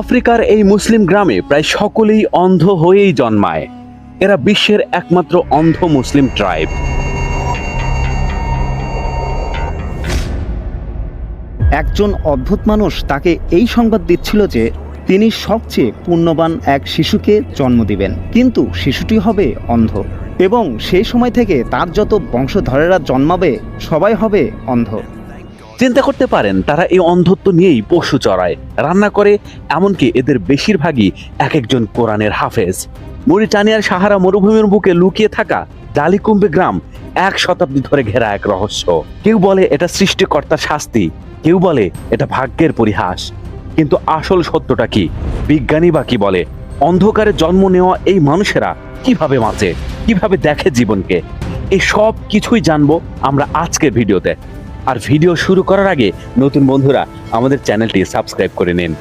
আফ্রিকার এই মুসলিম গ্রামে প্রায় সকলেই অন্ধ হয়েই জন্মায়। এরা বিশ্বের একমাত্র অন্ধ মুসলিম ট্রাইব একজন অদ্ভুত মানুষ তাকে এই সংবাদ দিচ্ছিল যে তিনি সবচেয়ে পুণ্যবান এক শিশুকে জন্ম দিবেন। কিন্তু শিশুটি হবে অন্ধ এবং সেই সময় থেকে তার যত বংশধরেরা জন্মাবে, সবাই হবে অন্ধ। চিন্তা করতে পারেন, তারা এই অন্ধত্ব নিয়েই পশু চড়ায়। রান্না করে, এমনকি এদের বেশিরভাগই এক একজন কোরআনের হাফেজ। মরিটানিয়ার সাহারা মরুভূমির বুকে লুকিয়ে থাকা ডালিকুম্বে গ্রাম এক শতাব্দী ধরে ঘেরা এক রহস্য। কেউ বলে এটা সৃষ্টিকর্তার শাস্তি, কেউ বলে এটা ভাগ্যের পরিহাস। কিন্তু আসল সত্যটা কি? বিজ্ঞানী বা কি বলে, অন্ধকারে জন্ম নেওয়া এই মানুষেরা কীভাবে বাঁচে, কীভাবে দেখে জীবনকে? এই সব কিছুই জানব আমরা আজকের ভিডিওতে। আর ভিডিও শুরু করার আগে নতুন বন্ধুরা আমাদের চ্যানেলটি সাবস্ক্রাইব করে নিন।